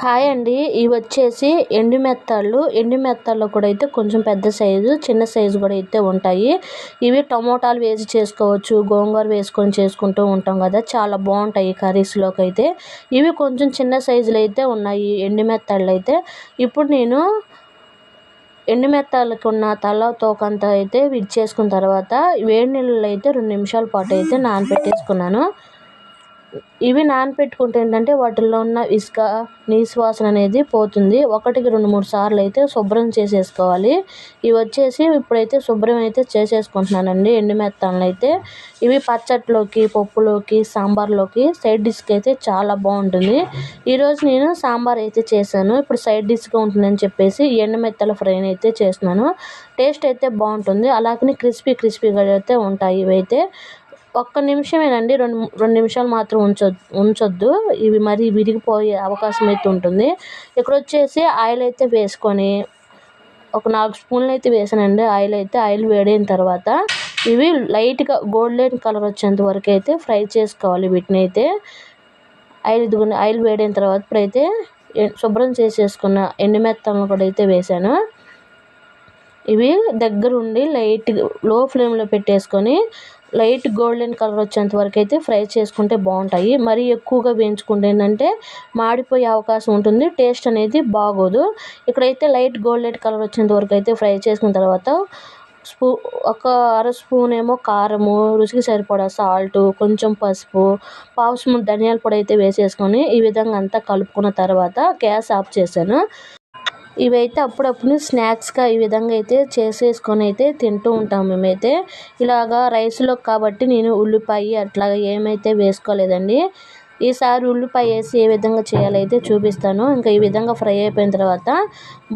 Hi అండి. ఇవి వచ్చేసి ఎండు మెత్తాళ్ళు. ఎండు మెత్తాల్లో కూడా అయితే కొంచెం పెద్ద సైజు చిన్న సైజు కూడా అయితే ఉంటాయి. ఇవి టమోటాలు వేసి చేసుకోవచ్చు గోంగూర వేసుకొని చేసుకుంటూ ఉంటాం కదా. చాలా బాగుంటాయి కర్రీస్లోకి అయితే. ఇవి కొంచెం చిన్న సైజులు అయితే ఉన్నాయి ఎండు మెత్తాళ్ళు అయితే. ఇప్పుడు నేను ఎండు మెత్తాలకు ఉన్న తల తోకంతా అయితే విడిచేసుకున్న తర్వాత వేడి నీళ్ళలో అయితే రెండు నిమిషాల పాటు అయితే నానబెట్టేసుకున్నాను. ఇవి నానపెట్టుకుంటే ఏంటంటే వాటిల్లో ఉన్న ఇసుక నీసు వాసన అనేది పోతుంది. ఒకటికి రెండు మూడు సార్లు అయితే శుభ్రం చేసేసుకోవాలి. ఇవి వచ్చేసి ఇప్పుడైతే శుభ్రం అయితే చేసేసుకుంటున్నానండి. ఎండు మెత్తాలను అయితే ఇవి పచ్చట్లోకి పప్పులోకి సాంబార్లోకి సైడ్ డిష్కి అయితే చాలా బాగుంటుంది. ఈరోజు నేను సాంబార్ అయితే చేశాను. ఇప్పుడు సైడ్ డిష్గా ఉంటుందని చెప్పేసి ఎండు మెత్తల ఫ్రై అయితే చేస్తున్నాను. టేస్ట్ అయితే బాగుంటుంది. అలాగని క్రిస్పీ క్రిస్పీగా అయితే ఉంటాయి ఇవైతే. ఒక్క నిమిషమేనండి. రెండు రెండు నిమిషాలు మాత్రం ఉంచొ ఉంచొద్దు. ఇవి మరి విరిగిపోయే అవకాశం అయితే ఉంటుంది. ఇక్కడ వచ్చేసి ఆయిల్ అయితే వేసుకొని ఒక నాలుగు స్పూన్లు అయితే వేసానండి. ఆయిల్ అయితే ఆయిల్ వేడైన తర్వాత ఇవి లైట్గా గోల్డెన్ కలర్ వచ్చేంత వరకు అయితే ఫ్రై చేసుకోవాలి వీటిని అయితే. ఆయిల్ ఇదిగోండి ఆయిల్ వేడైన తర్వాత ఇప్పుడైతే శుభ్రం చేసేసుకున్న ఎండుమెత్తలను కూడా అయితే వేసాను. ఇవి దగ్గరుండి లైట్లో ఫ్లేమ్లో పెట్టేసుకొని లైట్ గోల్డెన్ కలర్ వచ్చేంత వరకు అయితే ఫ్రై చేసుకుంటే బాగుంటాయి. మరీ ఎక్కువగా వేయించుకుంటే ఏంటంటే మాడిపోయే అవకాశం ఉంటుంది. టేస్ట్ అనేది బాగోదు. ఇక్కడైతే లైట్ గోల్డెన్ కలర్ వచ్చేంత వరకు అయితే ఫ్రై చేసుకున్న తర్వాత స్పూ ఒక అర స్పూన్ ఏమో కారము రుచికి సరిపడా సాల్ట్ కొంచెం పసుపు పావు స్పూన్ ధనియాల పొడి అయితే వేసేసుకొని ఈ విధంగా అంతా కలుపుకున్న తర్వాత గ్యాస్ ఆఫ్ చేశాను. ఇవైతే అప్పుడప్పుడు స్నాక్స్గా ఈ విధంగా అయితే చేసేసుకొని అయితే తింటూ ఉంటాం మేమైతే. ఇలాగా రైస్లో కాబట్టి నేను ఉల్లిపాయ అట్లాగా ఏమైతే వేసుకోలేదండి. ఈసారి ఉల్లిపాయ వేసి ఏ విధంగా చేయాలైతే చూపిస్తాను. ఇంకా ఈ విధంగా ఫ్రై అయిపోయిన తర్వాత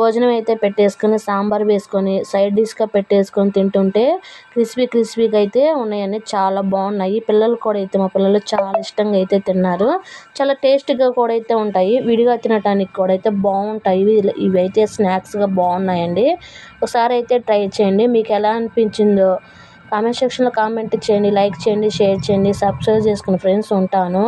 భోజనం అయితే పెట్టేసుకొని సాంబార్ వేసుకొని సైడ్ డిష్గా పెట్టేసుకొని తింటుంటే క్రిస్పీ క్రిస్పీగా అయితే ఉన్నాయని చాలా బాగున్నాయి. పిల్లలు కూడా అయితే మా పిల్లలు చాలా ఇష్టంగా అయితే తిన్నారు. చాలా టేస్ట్గా కూడా అయితే ఉంటాయి. విడిగా తినడానికి కూడా అయితే బాగుంటాయి. ఇవి అయితే స్నాక్స్గా బాగున్నాయండి. ఒకసారి అయితే ట్రై చేయండి. మీకు ఎలా అనిపించిందో కామెంట్ సెక్షన్లో కామెంట్ చేయండి లైక్ చేయండి షేర్ చేయండి సబ్స్క్రైబ్ చేసుకుని ఫ్రెండ్స్ ఉంటాను.